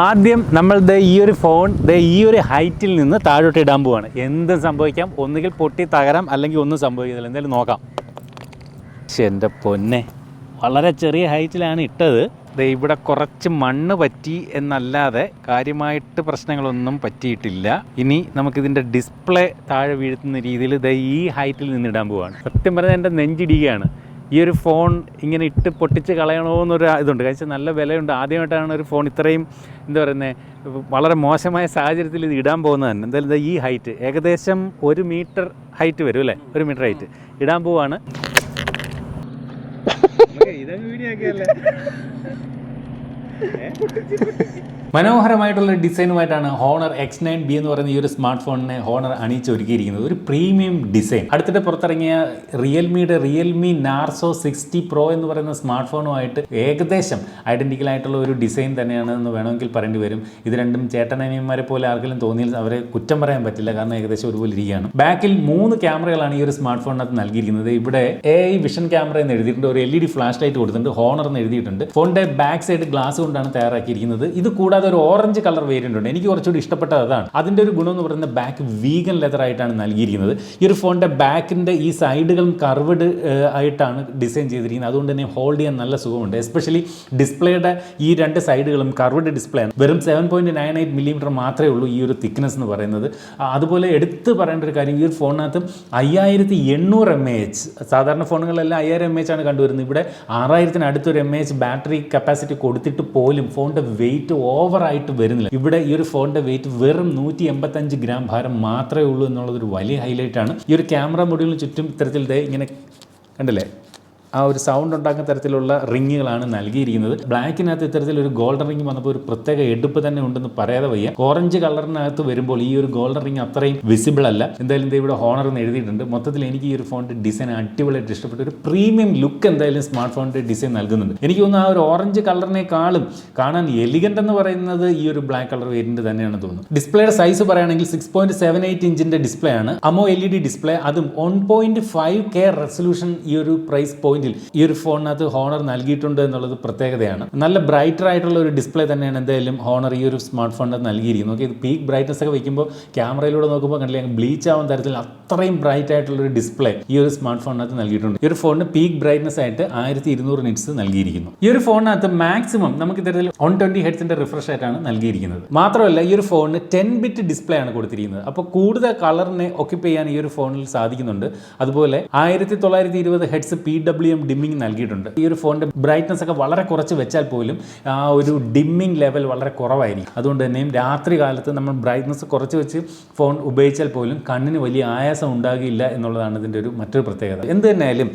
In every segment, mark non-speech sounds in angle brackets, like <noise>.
ആദ്യം നമ്മൾ ദേ ഈ ഒരു ഫോൺ ദേ ഈ ഒരു ഹൈറ്റിൽ നിന്ന് താഴോട്ട് ഇടാൻ പോവാണ്. എന്തും സംഭവിക്കാം? ഒന്നുകിൽ പൊട്ടി തകരാം അല്ലെങ്കിൽ ഒന്നും സംഭവിക്കുന്നില്ല എന്തായാലും നോക്കാം. പക്ഷെ എന്റെ പൊന്നെ. വളരെ ചെറിയ ഹൈറ്റിലാണ് ഇട്ടത്. ദേ ഇവിടെ കുറച്ച് മണ്ണ് പറ്റി എന്നല്ലാതെ കാര്യമായിട്ട് പ്രശ്നങ്ങളൊന്നും പറ്റിയിട്ടില്ല. ഇനി നമുക്കിതിന്റെ ഡിസ്പ്ലേ താഴെ വീഴ്ത്തുന്ന രീതിയിൽ ദേ ഈ ഹൈറ്റിൽ നിന്ന് ഇടാൻ പോവാണ്. സത്യം പറഞ്ഞാൽ എന്റെ നെഞ്ചിടിക്കുകയാണ് ഈ ഒരു ഫോൺ ഇങ്ങനെ ഇട്ട് പൊട്ടിച്ച് കളയണമെന്നൊരു ഇതുണ്ട്. കഴിച്ചാൽ നല്ല വിലയുണ്ട്. ആദ്യമായിട്ടാണ് ഒരു ഫോൺ ഇത്രയും എന്താ പറയുന്നത് വളരെ മോശമായ സാഹചര്യത്തിൽ ഇത് ഇടാൻ പോകുന്നത് തന്നെ. എന്തായാലും ഈ ഹൈറ്റ് ഏകദേശം ഒരു മീറ്റർ ഹൈറ്റ് വരും അല്ലേ? ഒരു മീറ്റർ ഹൈറ്റ് ഇടാൻ പോവാണ്. <laughs> <laughs> മനോഹരമായിട്ടുള്ള ഡിസൈനുമായിട്ടാണ് ഹോണർ എക്സ് നയൻ ബി എന്ന് പറയുന്ന ഈ ഒരു സ്മാർട്ട് ഫോണിനെ ഹോണർ അണിയിച്ചൊരുക്കിയിരിക്കുന്നത്. ഒരു പ്രീമിയം ഡിസൈൻ. അടുത്തിടെ പുറത്തിറങ്ങിയ റിയൽമിയുടെ റിയൽമി നാർസോ സിക്സ്റ്റി പ്രോ എന്ന് പറയുന്ന സ്മാർട്ട് ഫോണുമായിട്ട് ഏകദേശം ഐഡന്റിക്കൽ ആയിട്ടുള്ള ഒരു ഡിസൈൻ തന്നെയാണ് എന്ന് വേണമെങ്കിൽ പറയേണ്ടി വരും. ഇത് രണ്ടും ചേട്ടനനിയന്മാരെ പോലെ ആർക്കെങ്കിലും തോന്നിയാൽ അവരെ കുറ്റം പറയാൻ പറ്റില്ല. കാരണം ഏകദേശം ഒരുപോലെ ഇരിക്കുകയാണ്. ബാക്കിൽ മൂന്ന് ക്യാമറകളാണ് ഈ ഒരു സ്മാർട്ട് ഫോണിനകത്ത് നൽകിയിരിക്കുന്നത്. ഇവിടെ എ ഐ വിഷൻ ക്യാമറ എന്ന് എഴുതിയിട്ടുണ്ട്. ഒരു L E D flash light കൊടുത്തിട്ടുണ്ട്. ഹോണർ എന്ന് എഴുതിയിട്ടുണ്ട്. ഫോണിന്റെ ബാക്ക് സൈഡ് ഗ്ലാസ് കൊണ്ടാണ് തയ്യാറാക്കിയിരിക്കുന്നത്. ഇത് കൂടാതെ ഒരു ഓറഞ്ച് കളർ വേരിയന്റ് ഉണ്ട്. എനിക്ക് കുറച്ചുകൂടി ഇഷ്ടപ്പെട്ടത് അതാണ്. അതിന്റെ ഒരു ഗുണം എന്ന് പറയുന്നത് ബാക്ക് വീഗൻ ലെതർ ആയിട്ടാണ് നൽകിയിരിക്കുന്നത്. ഈ ഒരു ഫോണിന്റെ ബാക്കിന്റെ ഈ സൈഡുകളും കർവ്ഡ് ആയിട്ടാണ് ഡിസൈൻ ചെയ്തിരിക്കുന്നത്. അതുകൊണ്ട് തന്നെ ഹോൾഡ് ചെയ്യാൻ നല്ല സുഖമുണ്ട്. എസ്പെഷ്യലി ഡിസ്പ്ലേയുടെ ഈ രണ്ട് സൈഡുകളും കർവ്ഡ് ഡിസ്പ്ലേ ആണ്. വെറും seven point nine eight millimetre മാത്രമേ ഉള്ളൂ ഈ ഒരു തിക്നെസ് എന്ന് പറയുന്നത്. അതുപോലെ എടുത്ത് പറയേണ്ട ഒരു കാര്യം ഈ ഒരു ഫോണിനകത്ത് അയ്യായിരത്തി എണ്ണൂറ് എം എ എച്ച് സാധാരണ ഫോണുകളെല്ലാം അയ്യായിരം എം എച്ച് ആണ് കണ്ടുവരുന്നത്. ഇവിടെ ആറായിരത്തിന് അടുത്തൊരു M A H battery capacity കൊടുത്തിട്ട് പോലും ഫോണിന്റെ വെയിറ്റ് ഓവറായിട്ട് വരുന്നില്ല. ഇവിടെ ഈ ഒരു ഫോണിന്റെ വെയിറ്റ് വെറും നൂറ്റി എൺപത്തഞ്ച് ഗ്രാം ഭാരം മാത്രമേ ഉള്ളൂ എന്നുള്ളത് ഒരു വലിയ ഹൈലൈറ്റ് ആണ്. ഈ ഒരു ക്യാമറ മൊഡ്യൂളിന് ചുറ്റും ഇത്തരത്തിൽ ഇങ്ങനെ കണ്ടില്ലേ? ആ ഒരു സൗണ്ട് ഉണ്ടാക്കുന്ന തരത്തിലുള്ള റിങ്ങുകളാണ് നൽകിയിരിക്കുന്നത്. ബ്ലാക്കിനകത്ത് ഇത്തരത്തിൽ ഒരു ഗോൾഡൻ റിംഗ് വന്നപ്പോൾ ഒരു പ്രത്യേക എടുപ്പ് തന്നെ ഉണ്ടെന്ന് പറയാതെ വയ്യ. ഓറഞ്ച് കളറിനകത്ത് വരുമ്പോൾ ഈ ഒരു ഗോൾഡൻ റിംഗ് അത്രയും വിസിബിൾ അല്ല. എന്തായാലും ഇത് ഇവിടെ ഹോണർ എന്ന് എഴുതിയിട്ടുണ്ട്. മൊത്തത്തിൽ എനിക്ക് ഈ ഒരു ഫോണിന്റെ ഡിസൈൻ അടിപൊളിയായിട്ട് ഇഷ്ടപ്പെട്ട. ഒരു പ്രീമിയം ലുക്ക് എന്തായാലും സ്മാർട്ട് ഫോണിന്റെ ഡിസൈൻ നൽകുന്നുണ്ട്. എനിക്ക് തോന്നുന്നു ആ ഒരു ഓറഞ്ച് കളറിനേക്കാളും കാണാൻ എലിഗന്റ് എന്ന് പറയുന്നത് ഈ ഒരു ബ്ലാക്ക് കളർ വേരിയന്റ് തന്നെയാണ് തോന്നുന്നു. ഡിസ്പ്ലേയുടെ സൈസ് പറയുകയാണെങ്കിൽ സിക്സ് പോയിന്റ് സെവൻ എയ്റ്റ് ഇഞ്ചിന്റെ ഡിസ്പ്ലേ ആണ്. അമോ എൽ ഇ ഡി ഡിസ്പ്ലേ അതും one point five K resolution ഈ ഒരു പ്രൈസ് പോയിന്റിൽ ഈ ഒരു ഫോണിനകത്ത് ഹോണർ നൽകിയിട്ടുണ്ട് എന്നുള്ളത് പ്രത്യേകതയാണ്. നല്ല ബ്രൈറ്റർ ആയിട്ടുള്ള ഒരു ഡിസ്പ്ലേ തന്നെയാണ് എന്തായാലും ഹോണർ ഈ ഒരു സ്മാർട്ട് ഫോണിനകത്ത് നൽകിയിരിക്കുന്നത്. ഓക്കെ ഇത് പീക്ക് ബ്രൈറ്റ്നസ് ഒക്കെ വയ്ക്കുമ്പോൾ ക്യാമറയിലൂടെ നോക്കുമ്പോൾ കണ്ടില്ലേ ബ്ലീച്ച് ആവുന്ന തരത്തിൽ അത്രയും ബ്രൈറ്റ് ആയിട്ടുള്ള ഒരു ഡിസ്പ്ലേ ഈ ഒരു സ്മാർട്ട് ഫോണിനകത്ത് നൽകിയിട്ടുണ്ട്. ഈ ഒരു ഫോണിന് പീക്ക് ബ്രൈറ്റ്നസ് ആയിട്ട് ആയിരത്തി ഇരുന്നൂറ് നിറ്റ്സ് നൽകിയിരിക്കുന്നു. ഈ ഒരു ഫോണിനകത്ത് മാക്സിമം നമുക്ക് ഇത്തരത്തിൽ വൺ ട്വന്റി ഹെഡ്സിന്റെ റിഫ്രഷ് ആയിട്ടാണ് നൽകിയിരിക്കുന്നത്. മാത്രമല്ല ഈ ഒരു ഫോണിന് ടെൻ ബിറ്റ് ഡിസ്പ്ലേ ആണ് കൊടുത്തിരിക്കുന്നത്. അപ്പോൾ കൂടുതൽ കളറിനെ ഒക്യുപ്പ് ചെയ്യാൻ ഈ ഒരു ഫോണിൽ സാധിക്കുന്നുണ്ട്. അതുപോലെ ആയിരത്തി തൊള്ളായിരത്തി ഇരുപത് ഹെഡ്സ് പി എം ഡിമ്മിങ് നൽകിയിട്ടുണ്ട്. ഈ ഒരു ഫോണിന്റെ ബ്രൈറ്റ്നസ് ഒക്കെ വളരെ കുറച്ച് വെച്ചാൽ പോലും ആ ഒരു ഡിമ്മിങ് ലെവൽ വളരെ കുറവായിരിക്കും. അതുകൊണ്ട് തന്നെയും രാത്രി കാലത്ത് നമ്മൾ ബ്രൈറ്റ്നസ് കുറച്ച് വെച്ച് ഫോൺ ഉപയോഗിച്ചാൽ പോലും കണ്ണിന് വലിയ ആയാസം ഉണ്ടാകില്ല എന്നുള്ളതാണ് ഇതിന്റെ ഒരു മറ്റൊരു പ്രത്യേകത. എന്ത് തന്നെയായാലും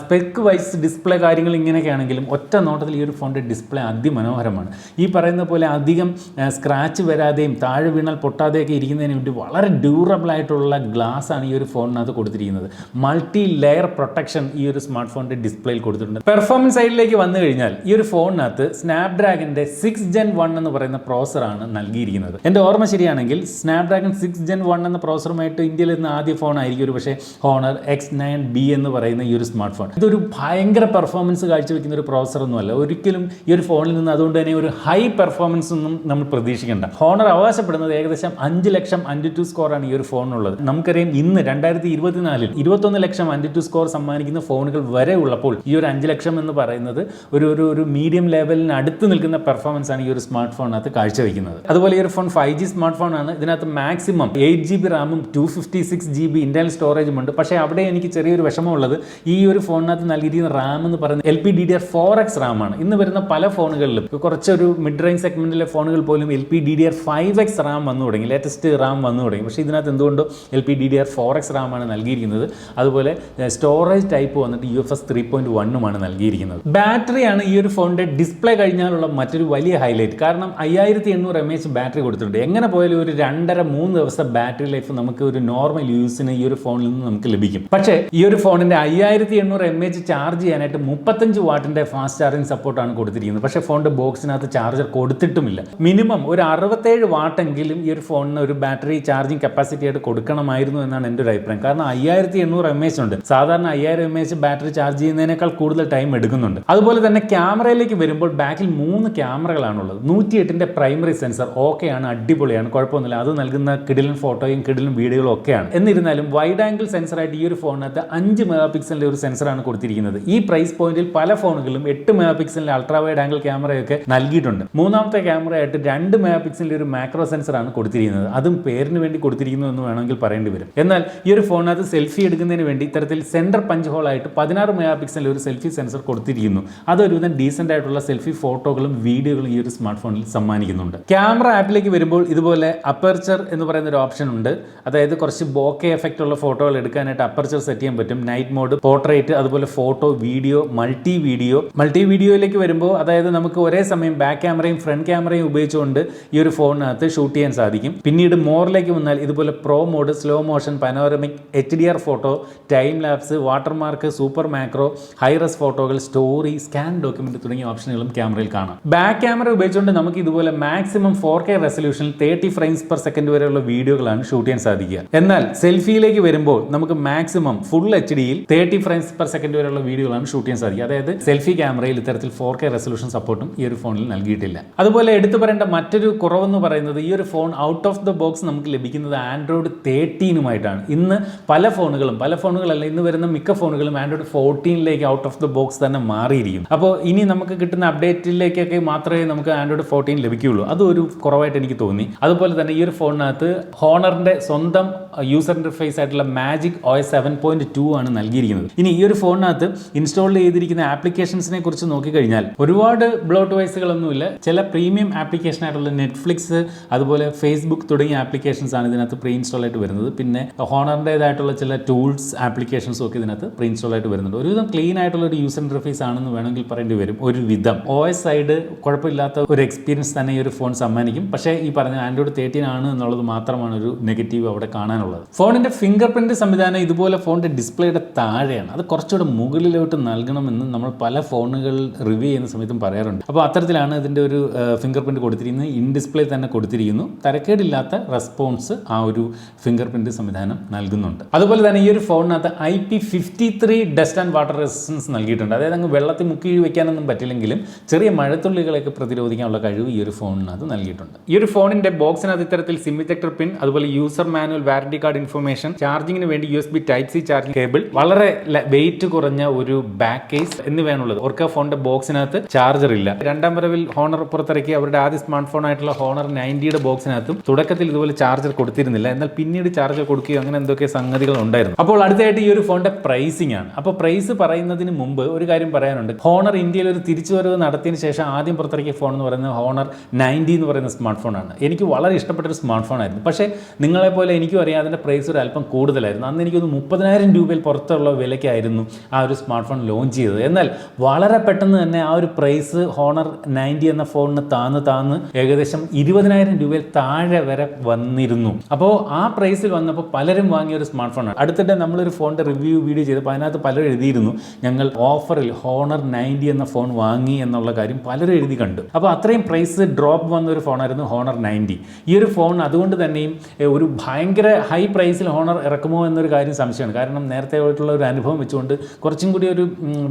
സ്പെക്ക് വൈസ് ഡിസ്പ്ലേ കാര്യങ്ങൾ ഇങ്ങനെയൊക്കെ ആണെങ്കിലും ഒറ്റ നോട്ടത്തിൽ ഈ ഒരു ഫോണിന്റെ ഡിസ്പ്ലേ അതിമനോഹരമാണ്. ഈ പറയുന്ന പോലെ അധികം സ്ക്രാച്ച് വരാതെയും താഴെ വീണാൽ പൊട്ടാതെയൊക്കെ ഇരിക്കുന്നതിന് വേണ്ടി വളരെ ഡ്യൂറബിൾ ആയിട്ടുള്ള ഗ്ലാസ് ആണ് ഈ ഒരു ഫോണിനകത്ത് കൊടുത്തിരിക്കുന്നത്. മൾട്ടി ലെയർ പ്രൊട്ടക്ഷൻ ഈ ഒരു സ്മാർട്ട് ഫോണിന്റെ ഡിസ്പ്ലേയിൽ കൊടുത്തിട്ടുണ്ട്. പെർഫോമൻസ് സൈഡിലേക്ക് വന്നു കഴിഞ്ഞാൽ ഈ ഒരു ഫോണിനകത്ത് സ്നാപ്ഡ്രാഗന്റെ സിക്സ് ജെൻ വൺ എന്ന് പറയുന്ന പ്രോസറാണ് നൽകിയിരിക്കുന്നത്. എന്റെ ഓർമ്മ ശരിയാണെങ്കിൽ സ്നാപ്ഡ്രാഗൺ സിക്സ് ജെൻ വൺ എന്ന പ്രോസറുമായിട്ട് ഇന്ത്യയിൽ നിന്ന് ആദ്യ ഫോൺ ആയിരിക്കും ഒരു പക്ഷേ ഹോണർ എക്സ് നയൻ ബി എന്ന് പറയുന്ന ഈ ഒരു സ്മാർട്ട് ഫോൺ ഇതൊരു ഭയങ്കര പെർഫോമൻസ് കാഴ്ചവെക്കുന്ന ഒരു പ്രോസർ ഒന്നുമല്ല ഒരിക്കലും ഈ ഒരു ഫോണിൽ നിന്ന് അതുകൊണ്ട് തന്നെ ഒരു ഹൈ പെർഫോമൻസ് ഒന്നും നമ്മൾ പ്രതീക്ഷിക്കേണ്ട. ഹോണർ അവകാശപ്പെടുന്നത് ഏകദേശം അഞ്ച് ലക്ഷം അന്റി ടു സ്കോറാണ് ഈ ഒരു ഫോണിനുള്ളത്. നമുക്കറിയാം ഇന്ന് രണ്ടായിരത്തി ഇരുപത്തിനാലിൽ ഇരുപത്തൊന്ന് ലക്ഷം അന്റി ടു സ്കോർ സമ്മാനിക്കുന്ന ഫോണുകൾ വരെ ഉള്ളപ്പോൾ ഈ ഒരു അഞ്ച് ലക്ഷം എന്ന് പറയുന്നത് ഒരു ഒരു ഒരു മീഡിയം ലെവലിന് അടുത്ത് നിൽക്കുന്ന പെർഫോമൻസ് ആണ് ഈ ഒരു സ്മാർട്ട് ഫോണിനകത്ത് കാഴ്ചവെക്കുന്നത്. അതുപോലെ ഈ ഒരു phone five G smart phone ആണ്. ഇതിനകത്ത് മാക്സിമം എയ്റ്റ് ജി ബി റാമും two fifty six G B internal സ്റ്റോറേജും ഉണ്ട്. പക്ഷേ അവിടെ എനിക്ക് ചെറിയൊരു വിഷമമുള്ളത്. ഈ ഒരു ഫോണിനകത്ത് നൽകിയിരിക്കുന്ന റാം എന്ന് പറയുന്നത് L P D D R four X RAM ആണ്. ഇന്ന് വരുന്ന പല ഫോണുകളിലും കുറച്ചൊരു മിഡ് റേഞ്ച് സെഗ്മെന്റിലെ ഫോണുകൾ പോലും L P D D R five X RAM വന്നു തുടങ്ങി. ലേറ്റസ്റ്റ് റാം വന്നു തുടങ്ങി. പക്ഷേ ഇതിനകത്ത് എന്തുകൊണ്ടോ L P D D R four X RAM ആണ് നൽകിയിരിക്കുന്നത്. അതുപോലെ സ്റ്റോറേജ് ടൈപ്പ് വന്നിട്ട് U F S three point വണ്ണുമാണ് നൽകിയിരിക്കുന്നത്. ബാറ്ററിയാണ് ഈ ഒരു ഫോണിന്റെ ഡിസ്പ്ലേ കഴിഞ്ഞാലുള്ള മറ്റൊരു വലിയ ഹൈലൈറ്റ്. കാരണം അയ്യായിരത്തി എണ്ണൂറ് എം എച്ച് ബാറ്ററി കൊടുത്തിട്ടുണ്ട്. എങ്ങനെ പോയാലും ഒരു രണ്ടര മൂന്ന് ദിവസം ബാറ്ററി ലൈഫ് നമുക്ക് ഒരു നോർമൽ യൂസിന് ഈ ഒരു ഫോണിൽ നിന്ന് നമുക്ക് ലഭിക്കും. പക്ഷേ ഈ ഒരു ഫോണിന്റെ അയ്യായിരത്തി എണ്ണൂറ് എം എച്ച് ചാർജ് ചെയ്യാനായിട്ട് മുപ്പത്തഞ്ച് വാട്ടിന്റെ ഫാസ്റ്റ് ചാർജിങ് സപ്പോർട്ടാണ് കൊടുത്തിരിക്കുന്നത്. പക്ഷേ ഫോണിന്റെ ബോക്സിനകത്ത് ചാർജർ കൊടുത്തിട്ടുമില്ല. മിനിമം ഒരു അറുപത്തേഴ് വാട്ടെങ്കിലും ഈ ഒരു ഫോണിന് ഒരു ബാറ്ററി ചാർജിങ് കപ്പാസിറ്റി ആയിട്ട് കൊടുക്കണമായിരുന്നു എന്നാണ് എന്റെ ഒരു അഭിപ്രായം. കാരണം അയ്യായിരത്തി എണ്ണൂറ് എം എച്ച് ഉണ്ട്. സാധാരണ അയ്യായിരം M H battery charge charge ചെയ്യുന്നതിനേക്കാൾ കൂടുതൽ ടൈം എടുക്കുന്നുണ്ട്. അതുപോലെ തന്നെ ക്യാമറയിലേക്ക് വരുമ്പോൾ ബാക്കിൽ മൂന്ന് ക്യാമറകളാണ് ഉള്ളത് നൂറ്റി എട്ടിന്റെ പ്രൈമറി സെൻസർ ഓക്കെയാണ് അടിപൊളിയാണ് കുഴപ്പമൊന്നുമില്ല. അത് നൽകുന്ന കിടിലൻ ഫോട്ടോയും കിടിലൻ വീഡിയോകളും ഒക്കെയാണ്. എന്നിരുന്നാലും വൈഡ് ആംഗിൾ സെൻസറായിട്ട് ഈ ഒരു ഫോണിനകത്ത് അഞ്ച് മെഗാ പിക്സലിന്റെ ഒരു സെൻസറാണ് കൊടുത്തിരിക്കുന്നത്. ഈ പ്രൈസ് പോയിന്റിൽ പല ഫോണുകളിലും എട്ട് മെഗാ പിക്സലിന്റെ അൾട്രാ വൈഡ് ആംഗിൾ ക്യാമറയൊക്കെ നൽകിയിട്ടുണ്ട്. മൂന്നാമത്തെ ക്യാമറയായിട്ട് രണ്ട് മെഗാ പിക്സലിന്റെ ഒരു മാക്രോ സെൻസറാണ് കൊടുത്തിരിക്കുന്നത്. അതും പേരിന് വേണ്ടി കൊടുത്തിരിക്കുന്നു എന്ന് വേണമെങ്കിൽ പറയേണ്ടി വരും. എന്നാൽ ഈ ഒരു ഫോണിനകത്ത് സെൽഫി എടുക്കുന്നതിന് വേണ്ടി ഇത്തരത്തിൽ സെന്റർ പഞ്ച് ഹോളായിട്ട് പതിനാറ് മെഗാ പിക്സലിന്റെ ഒരു സെൽഫി സെൻസർ കൊടുത്തിരിക്കുന്നു. അതൊരുവിധം ഡീസന്റ് ആയിട്ടുള്ള സെൽഫി ഫോട്ടോകളും വീഡിയോകളും ഈ ഒരു സ്മാർട്ട് ഫോണിൽ സമ്മാനിക്കുന്നുണ്ട്. ക്യാമറ ആപ്പിലേക്ക് വരുമ്പോൾ ഇതുപോലെ അപ്പർച്ചർ എന്ന് പറയുന്ന ഒരു ഓപ്ഷൻ ഉണ്ട്. അതായത് കുറച്ച് ബോക്കെ എഫക്റ്റ് ഉള്ള ഫോട്ടോകൾ എടുക്കാനായിട്ട് അപ്പർച്ചർ സെറ്റ് ചെയ്യാൻ പറ്റും. നൈറ്റ് മോഡ് പോർട്രേറ്റ് അതുപോലെ photo video multi video multi വീഡിയോയിലേക്ക് വരുമ്പോൾ അതായത് നമുക്ക് ഒരേ സമയം ബാക്ക് ക്യാമറയും ഫ്രണ്ട് ക്യാമറയും ഉപയോഗിച്ചുകൊണ്ട് ഈ ഒരു ഫോണിനകത്ത് ഷൂട്ട് ചെയ്യാൻ സാധിക്കും. പിന്നീട് മോറിലേക്ക് വന്നാൽ ഇതുപോലെ pro mode slow motion panoramic H D R photo time lapse watermark super macro high res ഫോട്ടോകൾ സ്റ്റോറി സ്കാൻ ഡോക്യുമെന്റ് തുടങ്ങിയ ഓപ്ഷനുകളും ക്യാമറയിൽ കാണാം. ബാക്ക് ക്യാമറ ഉപയോഗിച്ചുകൊണ്ട് നമുക്ക് ഇതുപോലെ മാക്സിമം ഫോർ കെ റെസൊല്യൂഷനിൽ തേർട്ടി ഫ്രെയിംസ് പെർ സെക്കൻഡ് വരെയുള്ള വീഡിയോകളാണ് ഷൂട്ട് ചെയ്യാൻ സാധിക്കുക. എന്നാൽ സെൽഫിയിലേക്ക് വരുമ്പോൾ നമുക്ക് മാക്സിമം ഫുൾ എച്ച് ഡിയിൽ തേർട്ടി ഫ്രെയിംസ് പെർ സെക്കൻഡ് വരെയുള്ള വീഡിയോകളാണ് ഷൂട്ട് ചെയ്യാൻ സാധിക്കുക. അതായത് സെൽഫി ക്യാമറയിൽ ഇത്തരത്തിൽ ഫോർ കെ റെസൊല്യൂഷൻ സപ്പോർട്ടും ഈ ഒരു ഫോണിൽ നൽകിയിട്ടില്ല. അതുപോലെ എടുത്തു പറയേണ്ട മറ്റൊരു കുറവെന്ന് പറയുന്നത് ഈ ഒരു phone out of the box നമുക്ക് ലഭിക്കുന്നത് ആൻഡ്രോയിഡ് തേർട്ടീനുമായിട്ടാണ് ഇന്ന് പല ഫോണുകളും പല ഫോണുകളല്ല ഇന്ന് വരുന്ന മിക്ക ഫോണുകളും ആൻഡ്രോയിഡ് ഫോർട്ടീനിലേക്ക് ഔട്ട് ഓഫ് ദ ബോക്സ് തന്നെ മാറിയിരിക്കും. അപ്പോൾ ഇനി നമുക്ക് കിട്ടുന്ന അപ്ഡേറ്റിലേക്കൊക്കെ മാത്രമേ നമുക്ക് ആൻഡ്രോയിഡ് ഫോർട്ടീൻ ലഭിക്കുകയുള്ളൂ. അതൊരു കുറവായിട്ട് എനിക്ക് തോന്നി. അതുപോലെ തന്നെ ഈ ഒരു ഫോണിനകത്ത് ഹോണറിന്റെ സ്വന്തം യൂസർ ഇന്റർഫേസ് ആയിട്ടുള്ള magic O S seven point two ആണ് നൽകിയിരിക്കുന്നത്. ഇനി ഈ ഒരു ഫോണിനകത്ത് ഇൻസ്റ്റാൾ ചെയ്തിരിക്കുന്ന ആപ്ലിക്കേഷൻസിനെ കുറിച്ച് നോക്കിക്കഴിഞ്ഞാൽ ഒരുപാട് ബ്ലോട്ട് വൈസുകളൊന്നുമില്ല ചില പ്രീമിയം ആപ്ലിക്കേഷൻ ആയിട്ടുള്ള നെറ്റ്ഫ്ലിക്സ് അതുപോലെ ഫേസ്ബുക്ക് തുടങ്ങിയ ആപ്ലിക്കേഷൻസ് ആണ് ഇതിനകത്ത് പ്രീ ഇൻസ്റ്റാൾ ആയിട്ട് വരുന്നത്. പിന്നെ ഹോണറിന്റെതായിട്ടുള്ള ചില ടൂൾസ് ആപ്ലിക്കേഷൻസും ഒക്കെ ഇതിനകത്ത് പ്രീ ഇൻസ്റ്റാൾ ആയിട്ട് വരുന്നുണ്ട്. ഒരുവിധം ക്ലീൻ ആയിട്ടുള്ള ഒരു യൂസർ ഇന്റർഫേസ് ആണെന്ന് വേണമെങ്കിൽ പറയേണ്ടി വരും. ഒരു വിധം. ഒ എസ് സൈഡ് കുഴപ്പമില്ലാത്ത ഒരു എക്സ്പീരിയൻസ് തന്നെ ഈ ഒരു ഫോൺ സമ്മാനിക്കും. പക്ഷേ ഈ പറഞ്ഞ ആൻഡ്രോയിഡ് തേർട്ടീൻ ആണ് എന്നുള്ളത് മാത്രമാണ് ഒരു നെഗറ്റീവ് അവിടെ കാണാനുള്ളത്. ഫോണിന്റെ ഫിംഗർ പ്രിന്റ് സംവിധാനം ഇതുപോലെ ഫോണിന്റെ ഡിസ്പ്ലേയുടെ താഴെയാണ്. അത് കുറച്ചുകൂടെ മുകളിലോട്ട് നൽകണമെന്ന് നമ്മൾ പല ഫോണുകൾ റിവ്യൂ ചെയ്യുന്ന സമയത്തും പറയാറുണ്ട്. അപ്പോൾ അത്തരത്തിലാണ് ഇതിന്റെ ഒരു ഫിംഗർ പ്രിന്റ് കൊടുത്തിരിക്കുന്നത്. ഇൻ ഡിസ്പ്ലേ തന്നെ കൊടുത്തിരിക്കുന്നു. തരക്കേടില്ലാത്ത റെസ്പോൺസ് ആ ഒരു ഫിംഗർ പ്രിന്റ് സംവിധാനം നൽകുന്നുണ്ട്. അതുപോലെ തന്നെ ഈ ഒരു ഫോണിനകത്ത് I P fifty three dust and water resistance നൽകിയിട്ടുണ്ട്. അതായത് അങ്ങ് വെള്ളത്തിൽ മുക്കി വെക്കാനൊന്നും പറ്റില്ലെങ്കിലും ചെറിയ മഴത്തുള്ളികളൊക്കെ പ്രതിരോധിക്കാനുള്ള കഴിവ് ഈ ഒരു ഫോണിനകത്ത് നൽകിയിട്ടുണ്ട്. ഈ ഒരു ഫോണിന്റെ ബോക്സിനകത്ത് ഇത്തരത്തിൽ സിം ഇജക്ടർ പിൻ അതുപോലെ user manual warranty card information ചാർജിങ്ങിന് വേണ്ടി U S B type C charging cable വളരെ വെയിറ്റ് കുറഞ്ഞ ഒരു ബാക്ക് കേസ് എന്നിവയാണുള്ളത്. ഓർക്ക ഫോണിന്റെ ബോക്സിനകത്ത് ചാർജർ ഇല്ല. രണ്ടാം വരവിൽ ഹോണർ പുറത്തിറക്കി അവരുടെ ആദ്യ സ്മാർട്ട് ഫോൺ ആയിട്ടുള്ള ഹോണർ നയന്റിയുടെ ബോക്സിനകത്തും തുടക്കത്തിൽ ഇതുപോലെ ചാർജർ കൊടുത്തിരുന്നില്ല. എന്നാൽ പിന്നീട് ചാർജർ കൊടുക്കുകയോ അങ്ങനെ എന്തൊക്കെ സംഗതികൾ ഉണ്ടായിരുന്നു. അപ്പോൾ അടുത്തായിട്ട് ഈ ഒരു ഫോണിന്റെ പ്രൈസിംഗ് ആണ്. അപ്പോൾ പ്രൈസ് പറയുന്നതിന് മുമ്പ് ഒരു കാര്യം പറയാനുണ്ട്. ഹോണർ ഇന്ത്യയിൽ ഒരു തിരിച്ചുവരവ് നടത്തിയതിന് ശേഷം ആദ്യം പുറത്തിറക്കിയ ഫോൺ എന്ന് പറയുന്നത് ഹോണർ നയന്റി എന്ന് പറയുന്ന സ്മാർട്ട് ഫോണാണ് എനിക്ക് വളരെ ഇഷ്ടപ്പെട്ട ഒരു സ്മാർട്ട് ഫോണായിരുന്നു പക്ഷേ നിങ്ങളെപ്പോലെ എനിക്കും അറിയാം അതിന്റെ പ്രൈസ് ഒരു അല്പം കൂടുതലായിരുന്നു. അന്ന് എനിക്കൊന്ന് മുപ്പതിനായിരം രൂപയിൽ പുറത്തുള്ള വിലയ്ക്കായിരുന്നു ആ ഒരു സ്മാർട്ട് ഫോൺ ലോഞ്ച് ചെയ്തത്. എന്നാൽ വളരെ പെട്ടെന്ന് തന്നെ ആ ഒരു പ്രൈസ് ഹോണർ നയന്റി എന്ന ഫോണിന് താന്ന് താന്ന് ഏകദേശം ഇരുപതിനായിരം രൂപയിൽ താഴെ വരെ വന്നിരുന്നു. അപ്പോൾ ആ പ്രൈസിൽ വന്നപ്പോൾ പലരും വാങ്ങിയ ഒരു സ്മാർട്ട് ഫോണാണ് അടുത്തിടെ നമ്മളൊരു ഫോണിന്റെ റിവ്യൂ വീഡിയോ ചെയ്തപ്പോൾ അതിനകത്ത് പലരും എഴുതിയിരുന്നു. ഞങ്ങൾ ഓഫറിൽ ഹോണർ നയന്റി എന്ന ഫോൺ വാങ്ങി എന്നുള്ള കാര്യം പലരും എഴുതി കണ്ടു. അപ്പോൾ അത്രയും പ്രൈസ് ഡ്രോപ്പ് വന്ന ഒരു ഫോണായിരുന്നു ഹോണർ നയന്റി. ഈ ഒരു ഫോൺ അതുകൊണ്ട് തന്നെയും ഒരു ഭയങ്കര ഹൈ പ്രൈസിൽ ഹോണർ ഇറക്കുമോ എന്നൊരു കാര്യം സംശയമാണ്. കാരണം നേരത്തെ ആയിട്ടുള്ള ഒരു അനുഭവം വെച്ചുകൊണ്ട് കുറച്ചും കൂടി ഒരു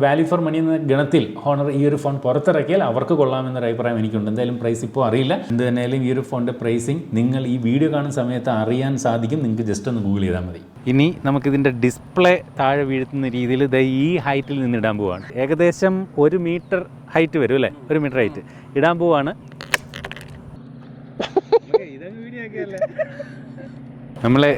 വാല്യൂ ഫോർ മണി എന്ന ഗണത്തിൽ ഹോണർ ഈ ഒരു ഫോൺ പുറത്തിറക്കിയാൽ അവർക്ക് കൊള്ളാമെന്നൊരു അഭിപ്രായം എനിക്കുണ്ട്. എന്തായാലും പ്രൈസ് ഇപ്പോൾ അറിയില്ല. എന്ത് തന്നെയാലും ഈ ഒരു ഫോണിന്റെ പ്രൈസിങ് നിങ്ങൾ ഈ വീഡിയോ കാണുന്ന സമയത്ത് അറിയാൻ സാധിക്കും. നിങ്ങൾക്ക് ജസ്റ്റ് ഒന്ന് ഗൂഗിൾ ചെയ്താൽ മതി. ഇനി നമുക്കിതിന്റെ ഡിസ്പ്ലേ താഴെ വീഴ്ത്തുന്ന രീതിയിൽ ഇത് ഈ ഹൈറ്റിൽ നിന്ന് ഇടാൻ പോവാണ്. ഏകദേശം ഒരു മീറ്റർ ഹൈറ്റ് വരും അല്ലേ? ഒരു മീറ്റർ ഹൈറ്റ്. ഇടാൻ പോവാണ്. നമ്മളെ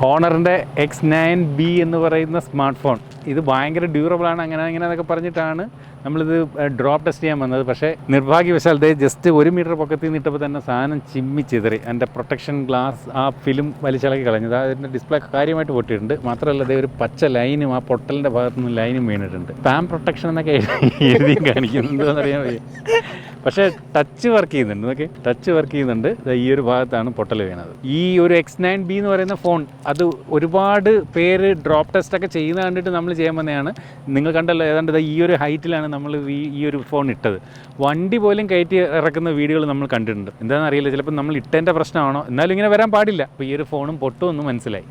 ഹോണറിന്റെ എക്സ് നയൻ ബി എന്ന് പറയുന്ന സ്മാർട്ട് ഫോൺ ഇത് ഭയങ്കര ഡ്യൂറബിൾ ആണ് അങ്ങനെ അങ്ങനെ എന്നൊക്കെ പറഞ്ഞിട്ടാണ് നമ്മളിത് ഡ്രോപ്പ് ടെസ്റ്റ് ചെയ്യാൻ വന്നത്. പക്ഷേ നിർഭാഗ്യവശാൽ ദേ ജസ്റ്റ് ഒരു മീറ്റർ പൊക്കത്തിൽ നിന്നിട്ടപ്പോൾ തന്നെ സാധനം ചിമ്മി ചിതറി. എന്റെ പ്രൊട്ടക്ഷൻ ഗ്ലാസ് ആ ഫിലിം വലിച്ചിളക്കി കളഞ്ഞത് അതിന്റെ ഡിസ്പ്ലേ കാര്യമായിട്ട് പൊട്ടിയിട്ടുണ്ട്. മാത്രമല്ല അതേ ഒരു പച്ച ലൈനും ആ പൊട്ടലിന്റെ ഭാഗത്തു നിന്ന് ലൈനും വീണിട്ടുണ്ട്. പാം പ്രൊട്ടക്ഷൻ എന്നൊക്കെ എഴുതി എഴുതിയും കാണിക്കുന്നുണ്ടോ അറിയാൻ വയ്യ. പക്ഷേ ടച്ച് വർക്ക് ചെയ്യുന്നുണ്ട്. ഓക്കെ ടച്ച് വർക്ക് ചെയ്യുന്നുണ്ട്. ഈ ഒരു ഭാഗത്താണ് പൊട്ടൽ വീണത്. ഈ ഒരു എക്സ് നയൻ ബി എന്ന് പറയുന്ന ഫോൺ അത് ഒരുപാട് പേര് ഡ്രോപ്പ് ടെസ്റ്റ് ഒക്കെ ചെയ്യുന്ന കണ്ടിട്ട് നമ്മൾ ചെയ്യാൻ വന്നതാണ്. നിങ്ങൾ കണ്ടല്ലോ ഏതാണ്ട് ഈ ഒരു ഹൈറ്റിലാണ് നമ്മൾ ഈ ഈ ഒരു ഫോൺ ഇട്ടത്. വണ്ടി പോലും കയറ്റി ഇറക്കുന്ന വീഡിയോകൾ നമ്മൾ കണ്ടിട്ടുണ്ട്. എന്താണെന്ന് അറിയില്ല. ചിലപ്പോൾ നമ്മൾ ഇട്ടതിന്റെ പ്രശ്നമാണോ? എന്നാലും ഇങ്ങനെ വരാൻ പാടില്ല. അപ്പോൾ ഈ ഒരു ഫോണും പൊട്ടുമെന്ന് മനസ്സിലായി.